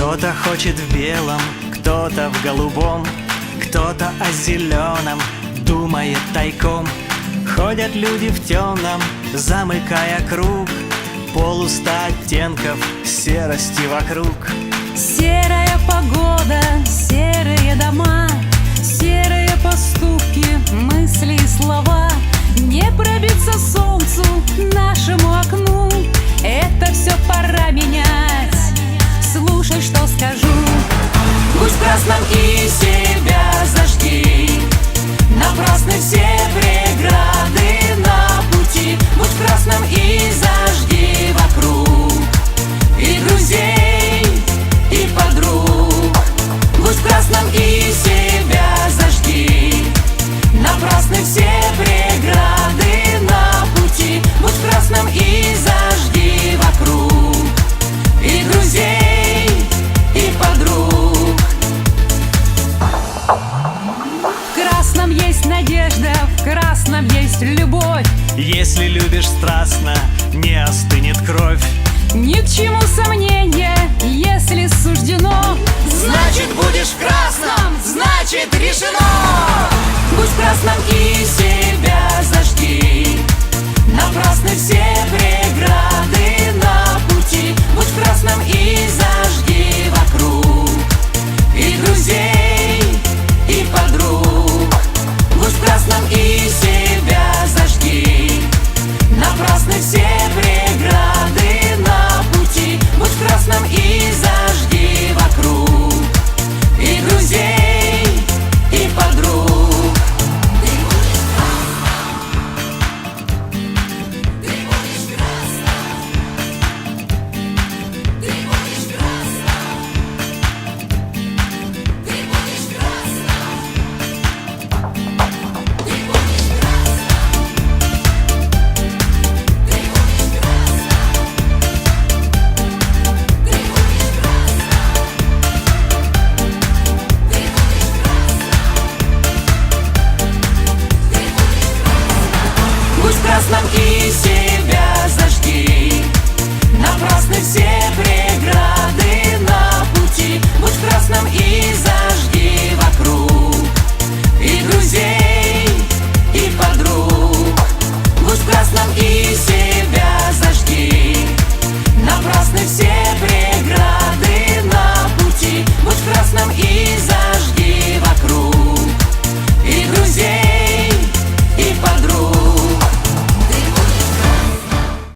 Кто-то хочет в белом, кто-то в голубом, кто-то о зеленом думает тайком. Ходят люди в темном, замыкая круг, полуста оттенков серости вокруг. Серая погода, серые дома, красном и себя зажги. Напрасны все красном есть любовь. Если любишь страстно, не остынет кровь. Ни к чему сомнения, если суждено Значит будешь в красном, значит решено Будь в красном и Нас и себя зажги. Напрасны все